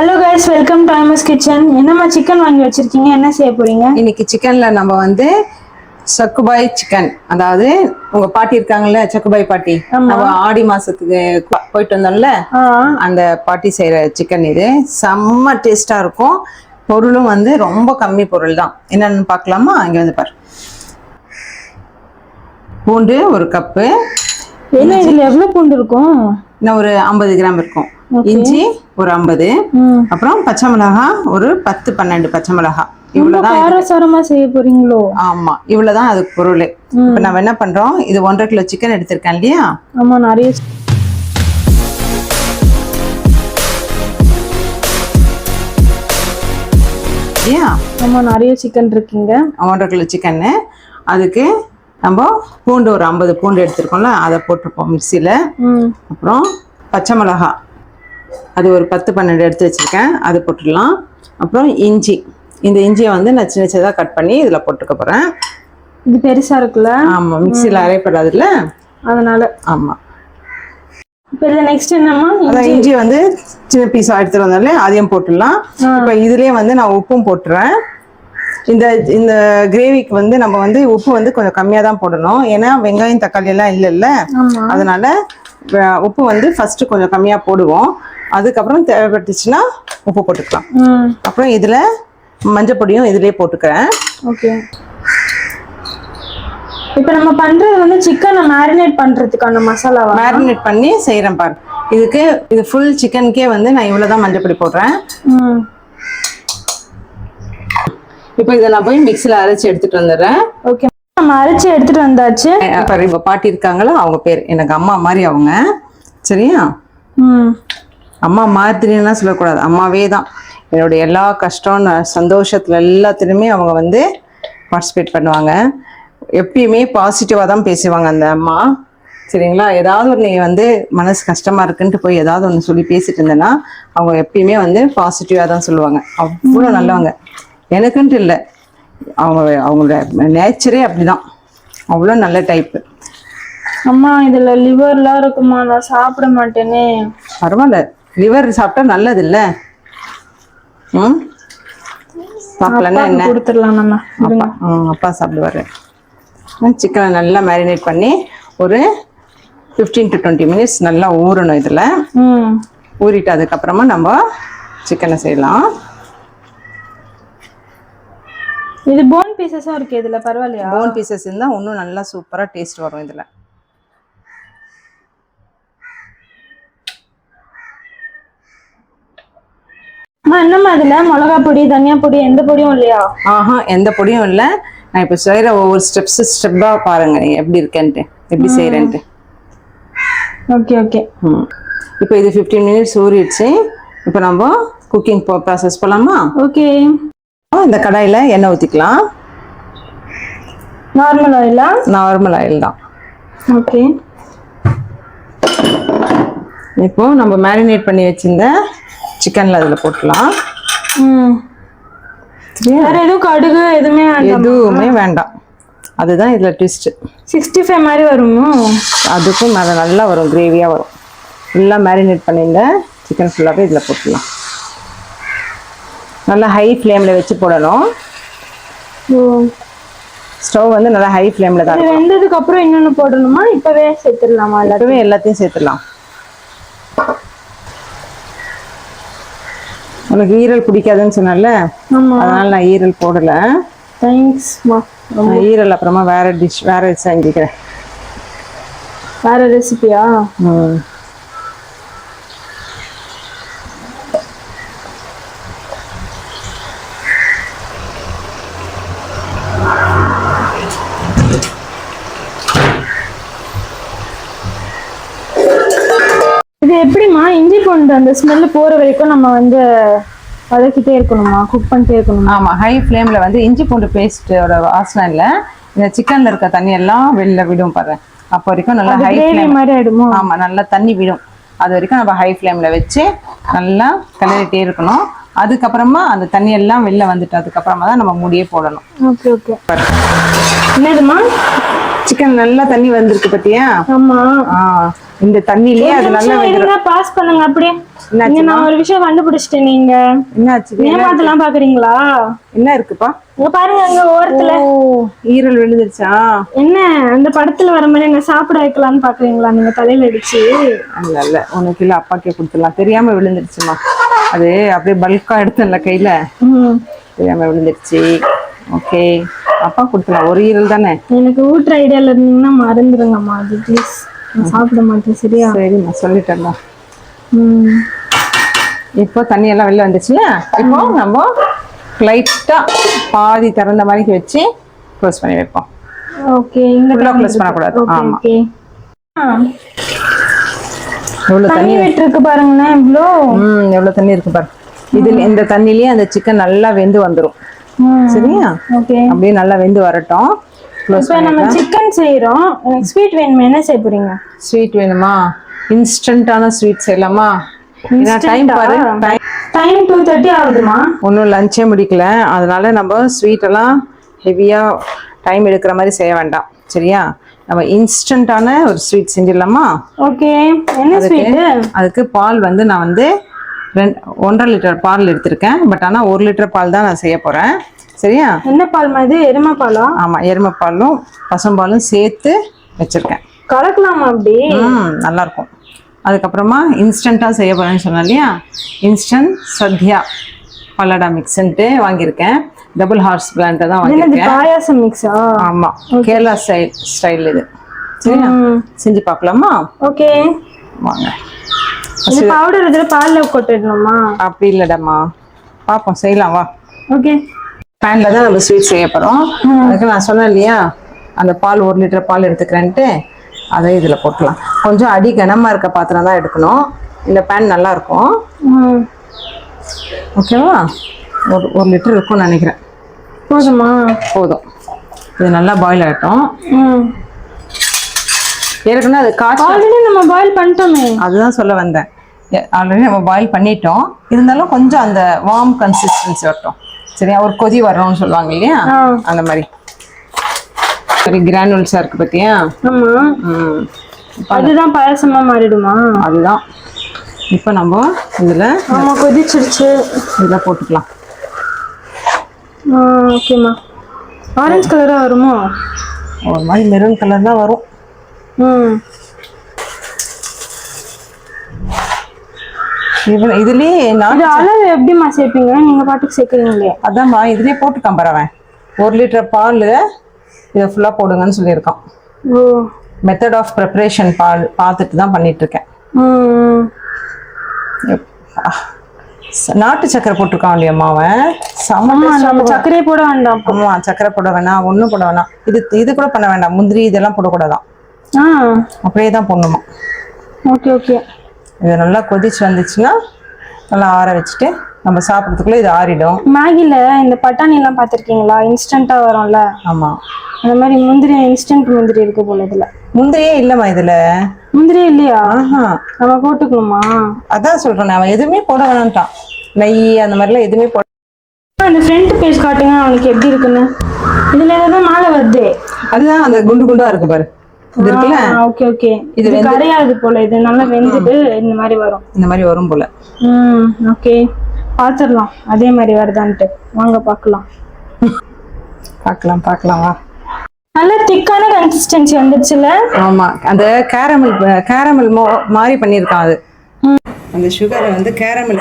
Hello guys welcome to ஐமஸ் kitchen என்னம்மா chicken வாங்கி வச்சிருக்கீங்க? என்ன செய்ய போறீங்க? இன்னைக்கு சிக்கன்ல நம்ம வந்து சக்குபாய் சிக்கன் அதாவது உங்க பாட்டி இருக்காங்கல்ல சக்குபாய் பாட்டி. நம்ம ஆடி மாசத்துக்கு போயிட்டு வந்தோம்ல? அந்த பாட்டி செய்யற சிக்கன் இது. செம்ம டேஸ்டா இருக்கும். பொருளும் வந்து ரொம்ப கம்மி பொருள் தான். என்னன்னு பார்க்கலாமா? இங்க வந்து பாரு. பூண்டு ஒரு கப்பு என்ன இதுல எவ்வளவு பூண்டு இருக்கும்? இன்னும் ஒரு ஐம்பது கிராம் இருக்கும். இஞ்சி ஒரு ஐம்பது. அப்புறம் பச்சை மிளகாய் ஒரு பத்து பன்னெண்டு பச்சை ரொம்ப இவ்வளவுதான் செய்ய போறீங்களோ? ஆமா இவ்வளவுதான் அதுக்கு பொருள். இப்ப நம்ம என்ன பண்றோம்? இது ஒன்றரை கிலோ சிக்கன் எடுத்திருக்கேன் இல்லையா? ஆமா நிறைய இல்லையா? ஆமா நிறைய சிக்கன் இருக்கீங்க. ஒன்றரை கிலோ சிக்கன்னு அதுக்கு நம்ம பூண்டு ஒரு ஐம்பது பூண்டு எடுத்திருக்கோம்ல அதை போட்டிருப்போம் மிக்சியில். அப்புறம் பச்சை மிளகாய் அது ஒரு பத்து பன்னெண்டு எடுத்து வச்சிருக்கேன் அது போட்டுடலாம். அப்புறம் இஞ்சி. இந்த இஞ்சியை வந்து நான் சின்ன சின்னதாக கட் பண்ணி இதில் போட்டுக்க போகிறேன் இது பெருசா இருக்குல்ல? ஆமாம் மிக்சியில் அரைப்படாதுல்ல? அதனால. ஆமாம் இப்ப இதுல நெக்ஸ்ட் என்னம்மா? அதான் இஞ்சி. வந்து சின்ன பீஸாக எடுத்துட்டு வந்தாலே அதையும் போட்டுடலாம். இப்போ இதுலயே வந்து நான் உப்பும் போட்டுறேன். இந்த இந்த கிரேவிக்கு வந்து நம்ம வந்து உப்பு வந்து கொஞ்சம் கம்மியாக தான் போடணும். ஏன்னா வெங்காயம் தக்காளி எல்லாம் இல்லைல்ல அதனால உப்பு வந்து ஃபர்ஸ்ட் கொஞ்சம் கம்மியாக போடுவோம். அதுக்கப்புறம் தேவைப்பட்டுச்சுன்னா உப்பு போட்டுக்கலாம். அப்புறம் இதில் மஞ்சள் பொடியும் இதிலே போட்டுக்கிறேன். ஓகே. இப்ப நம்ம பண்றது வந்து சிக்கனை மேரினேட் பண்றதுக்கான மசாலாவா? மேரினேட் பண்ணி செய்கிறேன் பாரு. இதுக்கு இது ஃபுல் சிக்கனுக்கே வந்து நான் இவ்வளோ தான் மஞ்சள் பொடி போடுறேன். இப்போ இதை நான் போய் மிக்சியில் அரைச்சி எடுத்துகிட்டு வந்துடுறேன். ஓகே நம்ம அரைச்சு எடுத்துட்டு வந்தாச்சு. பாரு இப்போ பாட்டி இருக்காங்களோ? அவங்க பேர் எனக்கு அம்மா மாதிரி அவங்க. சரியா? அம்மா மாதிரிலாம் சொல்லக்கூடாது. அம்மாவே தான். என்னுடைய எல்லா கஷ்டம் சந்தோஷத்துல எல்லாத்துலேயுமே அவங்க வந்து பார்ட்டிசிபேட் பண்ணுவாங்க. எப்பயுமே பாசிட்டிவாக தான் பேசுவாங்க அந்த அம்மா. சரிங்களா? ஏதாவது ஒரு நீ வந்து மனசு கஷ்டமா இருக்குன்ட்டு போய் ஏதாவது ஒன்று சொல்லி பேசிட்டு இருந்தேன்னா அவங்க எப்பயுமே வந்து பாசிட்டிவாக தான் சொல்லுவாங்க. அவ்வளோ நல்லவங்க. எனக்குன்ட்டு இல்லை. அவங்க அவங்களோட நேச்சரே அப்படிதான். அவ்வளோ நல்ல டைப்பு அம்மா இதுல லிவர்லாம் இருக்குமா? நான் சாப்பிட மாட்டேனே. பரவாயில்ல. லிவர் சாப்பிட்டா நல்லது இல்ல? ம்? சாப்பிடலன்னா என்ன? கொடுத்துடலாம் நம்ம. அப்பா அப்பா சாப்பிடுவாரு சிக்கனை நல்லா மேரினேட் பண்ணி ஒரு ஃபிஃப்டீன் டு டுவெண்ட்டி மினிட்ஸ் நல்லா ஊறணும் இதில். ம். ஊறிட்டு அதுக்கப்புறமா நம்ம சிக்கனை செய்யலாம். இது போன் பீசஸும் இருக்கு இதுல பரவாயில்லையா? போன் பீசஸ் இருந்தால் இன்னும் நல்லா சூப்பராக டேஸ்ட் வரும் இதில். என்னம்மா இதுல? மிளகா பொடி தனியா பொடி எந்த பொடியும் இல்லையா? ஆஹா எந்த பொடியும் இல்லை. நான் இப்போ செய்கிற ஒவ்வொரு ஸ்டெப்ஸ் ஸ்டெப்பாக பாருங்க நீ எப்படி இருக்கேன்ட்டு எப்படி செய்கிறேன்ட்டு ஓகே ஓகே இப்போ இது ஃபிஃப்டீன் மினிட்ஸ் ஊறிடுச்சு. இப்போ நம்ம குக்கிங் ப்ராசஸ் போகலாமா ஓகே இந்த கடாயில் எண்ணெய் ஊற்றிக்கலாம் நார்மல் ஆயிலா நார்மல் ஆயில் தான். ஓகே இப்போ நம்ம மேரினேட் பண்ணி வச்சிருந்த சிக்கனில் அதில் போட்டுக்கலாம். ம். சரியா வேற எதுவும் கடுகு எதுவுமே எதுவுமே வேண்டாம். அதுதான் இதில் ட்விஸ்ட்டு சிக்ஸ்டி ஃபைவ் மாதிரி வருமோ? அதுக்கும் மேலே நல்லா வரும் கிரேவியாக வரும். ஃபுல்லாக மேரினேட் பண்ணியிருந்த சிக்கன் ஃபுல்லாகவே இதில் போட்டுடலாம் நல்லா ஹை ஃப்ளேமில் வச்சு போடணும். ஸ்டவ் வந்து நல்லா ஹை ஃப்ளேமில் தான் வெந்ததுக்கு அப்புறம் இன்னொன்னு போடணுமா? இப்பவே சேர்த்துடலாமா இப்பவே எல்லாத்தையும் சேர்த்துடலாம். உனக்கு ஈரல் பிடிக்காதுன்னு சொன்னல ஆமா. அதனால நான் ஈரல் போடல. தேங்க்ஸ்மா ஈரல் அப்புறமா வேற டிஷ் வேற செஞ்சுக்கிறேன். வேற ரெசிபியா ம். பூண்டு அந்த ஸ்மெல் போற வரைக்கும் நம்ம வந்து வதக்கிட்டே இருக்கணுமா? குக் பண்ணிட்டே இருக்கணுமா? ஆமா ஹை ஃப்ளேம்ல வந்து இஞ்சி பூண்டு பேஸ்டோட வாசனை இல்ல. இந்த சிக்கன்ல இருக்க தண்ணி எல்லாம் வெளில விடும் பாரு. அப்போ வரைக்கும் நல்லா ஹை ஃப்ளேம் மாதிரி ஆயிடுமோ? ஆமா நல்லா தண்ணி விடும். அது வரைக்கும் நம்ம ஹை ஃப்ளேம்ல வச்சு நல்லா கிளறிட்டே இருக்கணும். அதுக்கப்புறமா அந்த தண்ணி எல்லாம் வெளில வந்துட்டு அதுக்கப்புறமா தான் நம்ம மூடியே போடணும். Okay okay. என்னதுமா சிக்கன் நல்லா தண்ணி வந்திருக்கு பத்தியா? ஆமா. ஆ. இந்த தண்ணியிலேயே அது நல்லா இருங்க பாஸ் பண்ணுங்க அப்படியே. இங்க நான் ஒரு விஷயம் கண்டுபிடிச்சிட்டேன் நீங்க. என்னாச்சு? ஏமாத்தலாம் பாக்குறீங்களா? என்ன இருக்குப்பா? இங்க பாருங்க அங்க ஓரத்துல. ஈரல் விழுந்துருச்சா? என்ன? அந்த படத்துல வர மாதிரி என்ன சாப்பிட வைக்கலாம்னு பாக்குறீங்களா? நீங்க தலையில அடிச்சு. அல்ல அல்ல. உனக்கு இல்ல அப்பாக்கே கொடுத்துடலாம். தெரியாம விழுந்துருச்சுமா. அது அப்படியே பல்கா எடுத்தேன்ல கையில. தெரியாம விழுந்துருச்சு. ஓகே அப்பா கொடுத்துடலாம். ஒரு ஈரல் தானே? எனக்கு ஊட்டுற ஐடியால இருந்தீங்கன்னா மறந்துடுங்கம்மா அது ப்ளீஸ் சாப்பிட மாட்டேன் சரியா? சரிம்மா சொல்லிட்டேன்மா ம். இப்போ தண்ணி எல்லாம் வெளில வந்துச்சுல இப்போ நம்ம லைட்டா பாதி திறந்த மாதிரி வச்சு க்ளோஸ் பண்ணி வைப்போம். ஓகே இங்க close பண்ணக்கூடாது. ஓகே ஆமா. ஓகே. எவ்வளோ தண்ணி தண்ணி? விட்டு இருக்கு பாருங்களேன் இவ்வளோ ம் எவ்வளோ தண்ணி இருக்கு பாரு. இதில் இந்த தண்ணிலேயே அந்த சிக்கன் நல்லா வெந்து வந்துடும் சரியா? ஓகே. அப்படியே நல்லா வெந்து வரட்டும். க்ளோஸ் இப்போ நம்ம சிக்கன் செய்யறோம் எனக்கு ஸ்வீட் வேணுமா? என்ன செய்ய போறீங்க? ஸ்வீட் வேணுமா? இன்ஸ்டன்டான ஸ்வீட் செய்யலாமா? டைம் பாரு டைம் டூ தேர்ட்டி ஆகுதுமா? ஒன்றும் லஞ்சே முடிக்கல. அதனால நம்ம ஸ்வீட் எல்லாம் ஹெவியாக டைம் எடுக்கிற மாதிரி செய்ய வேண்டாம். சரியா? நம்ம இன்ஸ்டன்டான ஒரு ஸ்வீட் செஞ்சிடலாமா? ஓகே என்ன ஸ்வீட்டு அதுக்கு பால் வந்து நான் வந்து ரெண்டு ஒன்றரை லிட்டர் பால் எடுத்திருக்கேன். பட் ஆனால் ஒரு லிட்டர் பால் தான் நான் செய்ய போகிறேன் சரியா? என்ன பால் மாதிரி எருமை பாலா? ஆமாம் எருமைப்பாலும் பசும்பாலும் சேர்த்து வச்சுருக்கேன். கலக்கலாமா அப்படி? ம் நல்லாயிருக்கும் அதுக்கப்புறமா இன்ஸ்டண்ட்டாக செய்ய போகிறேன்னு சொன்னேன் இல்லையா? இன்ஸ்டன்ட் சத்யா பல்லடா மிக்ஸ்ன்ட்டு வாங்கியிருக்கேன். டபுள் ஹார்ஸ் பிளான்ட்டை தான் வாங்கியிருக்கேன். பாயாசம் மிக்ஸா ஆமாம் கேரளா ஸ்டைல் ஸ்டைல் இது. சரியா? செஞ்சு பார்க்கலாமா? ஓகே வாங்க. இது பவுடர் இதுல பால்ல கொட்டிடணுமா? அப்படி இல்லைடாம்மா பார்ப்போம் செய்யலாம் வா. ஓகே பேனில் தான் நம்ம ஸ்வீட் செய்ய போகிறோம் அதுக்கு நான் சொன்னேன் இல்லையா? அந்த பால் ஒரு லிட்டர் பால் எடுத்துக்கிறேன்ட்டு அதை இதில் போட்டுக்கலாம் கொஞ்சம் அடி கனமாக இருக்க பாத்திரம் தான் எடுக்கணும். இந்த பேன் நல்லா இருக்கும். ஓகேவா? ஒரு ஒரு லிட்டர் இருக்கும்னு நினைக்கிறேன். போதுமா? போதும். இது நல்லா பாயில் ஆகட்டும். ஏற்கனவே அது காய்ச்சி ஆல்ரெடி நம்ம பாயில் பண்ணிட்டோமே. அதுதான் சொல்ல வந்தேன். ஆல்ரெடி நம்ம பாயில் பண்ணிட்டோம். இருந்தாலும் கொஞ்சம் அந்த வார்ம் கன்சிஸ்டன்சி வரட்டும். சரியா? ஒரு கொதி வரணும்னு சொல்லுவாங்க இல்லையா. அந்த மாதிரி. சரி பார்த்தியா ஆமா. ம். அதுதான் பாயாசமா மாறிடுமா? அதுதான். இப்போ நம்ம இதில் ஆமா கொதிச்சிருச்சு. இதில் போட்டுக்கலாம். ஓகேம்மா. ஆரஞ்சு கலரா வருமோ? ஒரு மாதிரி மெரூன் கலர் தான் வரும். ம். இதுலேயே நான் அளவு எப்படிம்மா சேர்ப்பீங்க? நீங்க பாட்டுக்கு சேர்க்குறீங்களே. அதான்மா இதுலேயே போட்டுக்கான் பரவன் ஒரு லிட்டர் பால் இதை ஃபுல்லாக போடுங்கன்னு சொல்லியிருக்கான். ஓ. மெத்தட் ஆஃப் ப்ரிப்ரேஷன் பால் பார்த்துட்டு தான் பண்ணிட்டு இருக்கேன் நாட்டு சக்கரை போட்டிருக்கான் இல்லையம்மா அவன்? செம்ம. சர்க்கரையே போட வேண்டாம். ஆமா சக்கரை போட வேணாம் ஒன்றும் போட வேணாம். இது இது கூட பண்ண வேண்டாம் முந்திரி இதெல்லாம் போடக்கூடாதான். ஆ. அப்படியே தான் போடணுமா. Okay okay. இது நல்லா கொதிச்சு வந்துச்சுன்னா நல்லா ஆற வச்சுட்டு நம்ம சாப்பிட்றதுக்குள்ள இது ஆறிடும். மேகில இந்த பட்டாணி எல்லாம் பார்த்திருக்கீங்களா? இன்ஸ்டன்ட்டா வரும்ல? ஆமா. அந்த மாதிரி முந்திரி இன்ஸ்டன்ட் முந்திரி இருக்கு போல இதுல. முந்திரியே இல்லைம்மா இதுல. முந்திரி இல்லையா? நம்ம போட்டுக்கணுமா? அதான் சொல்றேன் அவன் எதுவுமே போட வேணான்ட்டான். நெய் அந்த மாதிரிலாம் எதுவுமே போட அந்த ஃப்ரண்ட் பேஜ் காட்டுங்க அவனுக்கு எப்படி இருக்குன்னு. இதுல ஏதாவது மாலை வருது. அதுதான் அந்த குண்டு குண்டா இருக்கு பாரு. இது இருக்குல்ல? Okay okay. இது கரையாது போல. இது நல்லா வெந்துட்டு இந்த மாதிரி வரும். இந்த மாதிரி வரும் போல. ம் ஓகே. பாத்துடலாம். அதே மாதிரி வருதான்ட்டு. வாங்க பார்க்கலாம் பார்க்கலாம் பார்க்கலாம் வா. நல்ல திக்கான கன்சிஸ்டன்சி வந்துச்சுல ஆமா. அந்த கேரமல் கேரமல் மாதிரி பண்ணியிருக்கான் அது. அந்த சுகரை வந்து கேரமல்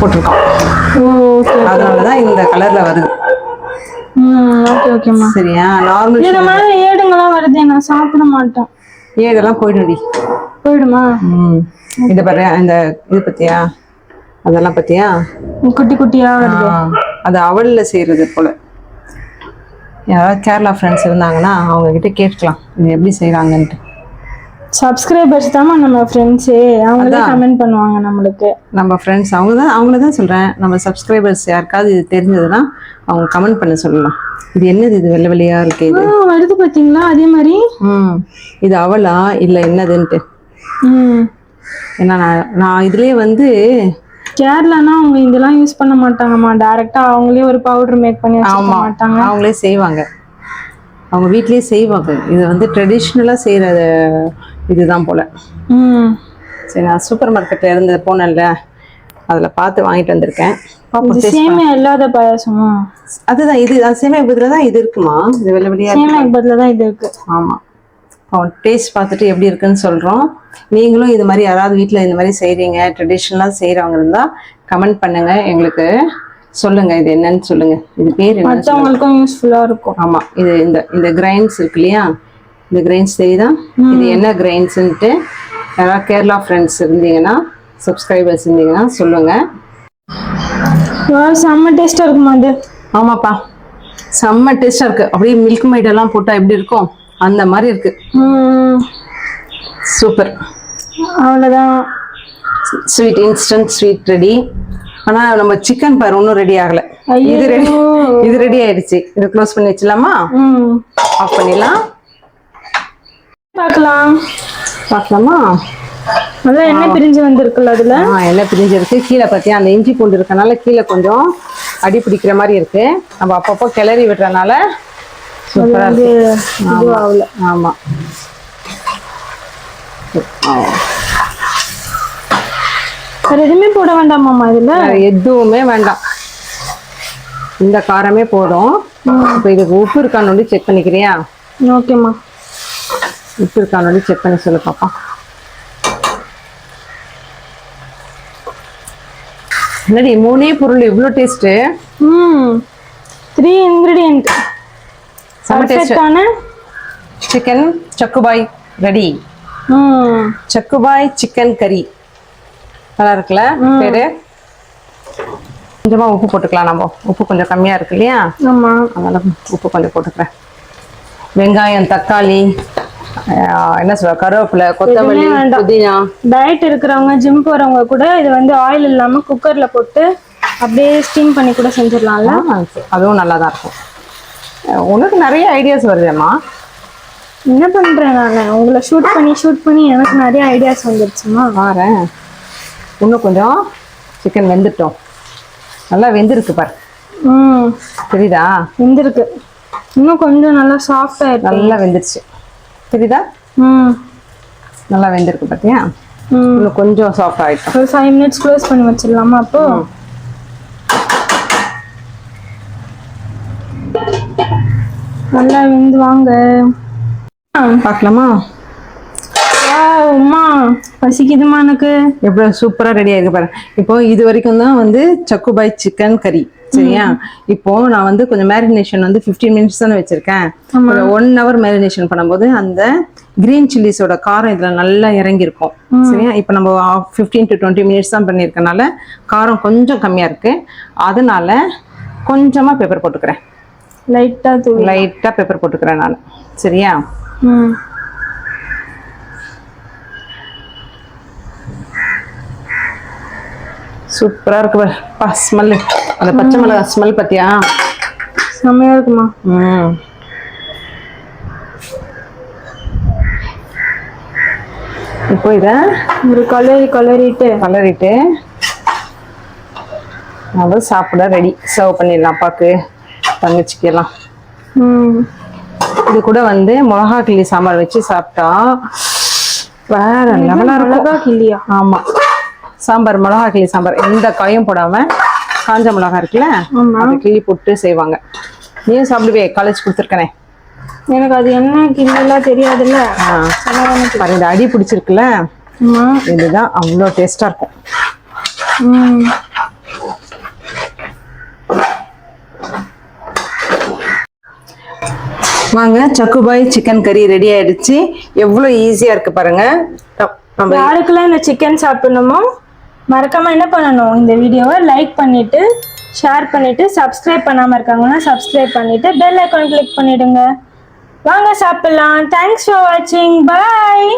போட்டிருக்கான் ஓகே அதனால தான் இந்த கலர்ல வருது. ஓகே ஓகேம்மா. சரியா? நார்மல் ஏடுங்கெல்லாம் வருது நான் சாப்பிட மாட்டேன். ஏதெல்லாம் போயிடுடி போயிடுமா? ம். இதை பாரு இந்த இது பத்தியா? அதெல்லாம் பத்தியா? குட்டி குட்டியா வருது? அது அவல்ல செய்யறது போல. யாராவது கேரளா ஃப்ரெண்ட்ஸ் இருந்தாங்கன்னா அவங்க கிட்ட கேட்கலாம் இது எப்படி செய்றாங்கன்ட்டு. சப்ஸ்கிரைபர்ஸ் தான் நம்ம ஃப்ரெண்ட்ஸு அவங்களே கமெண்ட் பண்ணுவாங்க நம்மளுக்கு. நம்ம ஃப்ரெண்ட்ஸ் அவங்க தான் அவங்கள தான் சொல்கிறேன் நம்ம சப்ஸ்கிரைபர்ஸ் யாருக்காவது இது தெரிஞ்சதுன்னா அவங்க கமெண்ட் பண்ண சொல்லலாம். இது என்னது இது வெள்ளை வெள்ளையா இருக்கு இது? வருது பாத்தீங்களா? அதே மாதிரி. ம். இது அவலா இல்லை என்னதுன்ட்டு? ம். ஏன்னா நான் நான் இதுலேயே வந்து கேரளானா அவங்க இதெல்லாம் யூஸ் பண்ண மாட்டாங்கம்மா. டைரக்டா அவங்களே ஒரு பவுடர் மேக் பண்ணி வச்சுக்க மாட்டாங்க. அவங்களே செய்வாங்க. அவங்க வீட்லயே செய்வாங்க. இது வந்து ட்ரெடிஷ்னலாக செய்கிற இதுதான் போல. சரி நான் சூப்பர் மார்க்கெட்டில் இருந்து போனேன்ல அதில் பார்த்து வாங்கிட்டு வந்திருக்கேன். சேமியா இல்லாத பாயாசமா? அதுதான் இது அது சேமியா பதில் தான் இது இருக்குமா? இது வெள்ளை வெளியா சேமியாக்கு பதிலா தான் இது இருக்கு. ஆமாம் அவன் டேஸ்ட் பார்த்துட்டு எப்படி இருக்குன்னு சொல்கிறோம் நீங்களும் இது மாதிரி யாராவது வீட்டில் இந்த மாதிரி செய்கிறீங்க ட்ரெடிஷ்னலாக செய்கிறவங்க இருந்தால் கமெண்ட் பண்ணுங்க. எங்களுக்கு சொல்லுங்க இது என்னன்னு சொல்லுங்க. இது பேர் மற்றவங்களுக்கும் யூஸ்ஃபுல்லா இருக்கும். ஆமா இது இந்த இந்த கிரைன்ஸ் இருக்கு இல்லையா? இந்த கிரைன்ஸ் தெரியுதா இது என்ன கிரைன்ஸ்ன்ட்டு யாராவது கேரளா ஃப்ரெண்ட்ஸ் இருந்தீங்கன்னா சப்ஸ்கிரைபர்ஸ் இருந்தீங்கன்னா சொல்லுங்க. செம்ம டேஸ்டா இருக்குமா அது ஆமாப்பா. செம்ம டேஸ்டா இருக்கு. அப்படியே மில்க் மைட் எல்லாம் போட்டா எப்படி இருக்கும் அந்த மாதிரி இருக்கு. ம். சூப்பர் அவ்வளோதான். ஸ்வீட் இன்ஸ்டன்ட் ஸ்வீட் ரெடி ஆனா நம்ம சிக்கன் பாரு இன்னும் ரெடி ஆகல. இது ரெடி இது ரெடி ஆயிடுச்சு. இது க்ளோஸ் பண்ணி வச்சலாமா ம். ஆஃப் பண்ணிடலாம். பார்க்கலாம். பார்க்கலாமா? அதான் என்ன பிரிஞ்சு வந்திருக்குல்ல அதுல? எல்லாம் பிரிஞ்சிருக்கு. கீழே பார்த்தியா அந்த இஞ்சி பூண்டு இருக்கனால கீழே கொஞ்சம் அடி பிடிக்கிற மாதிரி இருக்கு. நம்ம அப்பப்போ கிளறி விடுறதுனால சூப்பரா இருக்கு. ஆமா. வேற எதுவுமே போட வேண்டாமாம்மா இதுல? எதுவுமே வேண்டாம். இந்த காரமே போதும். இப்போ இதுக்கு உப்பு இருக்கான்னு செக் பண்ணிக்கிறியா? ஓகேம்மா. உப்பு இருக்கான்னு செக் பண்ணி சொல்லு பாப்பா. என்னடி மூணே பொருள் இவ்வளோ டேஸ்ட்டு ம். த்ரீ இன்கிரீடியன்ட் பர்ஃபெக்டான சிக்கன் சக்குபாய் ரெடி ம். சக்குபாய் சிக்கன் கறி நல்லா இருக்குல்ல? பேரு? கொஞ்சமா உப்பு போட்டுக்கலாம் நம்ம. உப்பு கொஞ்சம் கம்மியா இருக்கு இல்லையா? ஆமா. அதனால உப்பு கொஞ்சம் போட்டுக்கிறேன். வெங்காயம் தக்காளி என்ன சொல்ற கருவேப்பிலை கொத்தமல்லி. புதினா. டயட் இருக்கிறவங்க ஜிம் போறவங்க கூட இது வந்து ஆயில் இல்லாம குக்கர்ல போட்டு அப்படியே ஸ்டீம் பண்ணி கூட செஞ்சிடலாம்ல? அதுவும் நல்லா தான் இருக்கும் உனக்கு நிறைய ஐடியாஸ் வருதேம்மா. என்ன பண்றேன் நான்? உங்களை ஷூட் பண்ணி ஷூட் பண்ணி எனக்கு நிறைய ஐடியாஸ் வந்துருச்சுமா? பாரேன். இன்னும் கொஞ்சம் சிக்கன் வெந்துட்டோம். நல்லா வெந்திருக்கு பாரு. ம். தெரியுதா? வெந்திருக்கு. இன்னும் கொஞ்சம் நல்லா சாஃப்ட் ஆயிடும் நல்லா வெந்துருச்சு. தெரியுதா? நல்லா வெந்திருக்கு பார்த்தியா இன்னும் கொஞ்சம் சாஃப்ட் ஆகிட்டோம் ஒரு ஃபைவ் மினிட்ஸ் க்ளோஸ் பண்ணி வச்சிடலாமா அப்போ? நல்லா வெந்து வாங்க. பார்க்கலாமா? அம்மா பசிக்குதுமா எனக்கு. எவ்வளோ சூப்பராக ரெடி ஆயிருக்கு பாரு. இப்போ இது வரைக்கும் தான் வந்து சக்குபாய் சிக்கன் கறி சரியா? இப்போ நான் வந்து கொஞ்சம் மேரினேஷன் வந்து 15 மினிட்ஸ் தானே வச்சிருக்கேன். ஒன் ஹவர் மேரினேஷன் பண்ணும்போது அந்த கிரீன் சில்லிஸோட காரம் இதுல நல்லா இறங்கியிருக்கும். சரியா? இப்போ நம்ம ஃபிஃப்டீன் டு டுவெண்ட்டி மினிட்ஸ் தான் பண்ணியிருக்கனால காரம் கொஞ்சம் கம்மியா இருக்கு. அதனால கொஞ்சமா பெப்பர் போட்டுக்கிறேன். லைட்டா லைட்டா பெப்பர் போட்டுக்கிறேன் நான். சரியா? சூப்பரா இருக்கு ஸ்மெல்லு அந்த பச்சை மிளகா ஸ்மெல் பத்தியா? செம்மையா இருக்குமா? ம். இப்போ இதை ஒரு கலரி கலரிட்டு. கலரிட்டு நம்ம சாப்பிட ரெடி சர்வ் பண்ணிடலாம் அப்பாக்கு தங்கச்சிக்கெல்லாம் இது கூட வந்து மிளகா கிள்ளி சாம்பார் வச்சு சாப்பிட்டா வேற லெவலாக இருக்கும். மிளகா கிள்ளியா? ஆமா. சாம்பார் மிளகா கிள்ளி சாம்பார் எந்த காயும் போடாம காஞ்ச மிளகா இருக்குல்ல. அதை கிள்ளி போட்டு செய்வாங்க. நீயும் சாப்பிடுவே காலேஜ் கொடுத்துருக்கனே. எனக்கு அது என்ன கிள்ளிலாம் தெரியாதுல்ல. பாரு இந்த அடி பிடிச்சிருக்குல்ல? இதுதான் அவ்வளோ டேஸ்டா இருக்கும். வாங்க சக்குபாய் சிக்கன் கறி ரெடி ஆயிடுச்சு. எவ்வளோ ஈஸியா இருக்கு பாருங்க. யாருக்கெல்லாம் இந்த சிக்கன் சாப்பிடணுமோ மறக்காமல் என்ன பண்ணணும்? இந்த வீடியோவை லைக் பண்ணிவிட்டு ஷேர் பண்ணிவிட்டு சப்ஸ்கிரைப் பண்ணாமல் இருக்காங்கன்னா சப்ஸ்கிரைப் பண்ணிவிட்டு பெல் ஐக்கான் கிளிக் பண்ணிவிடுங்க வாங்க சாப்பிட்லாம். தேங்க்ஸ் ஃபார் வாட்சிங் பாய்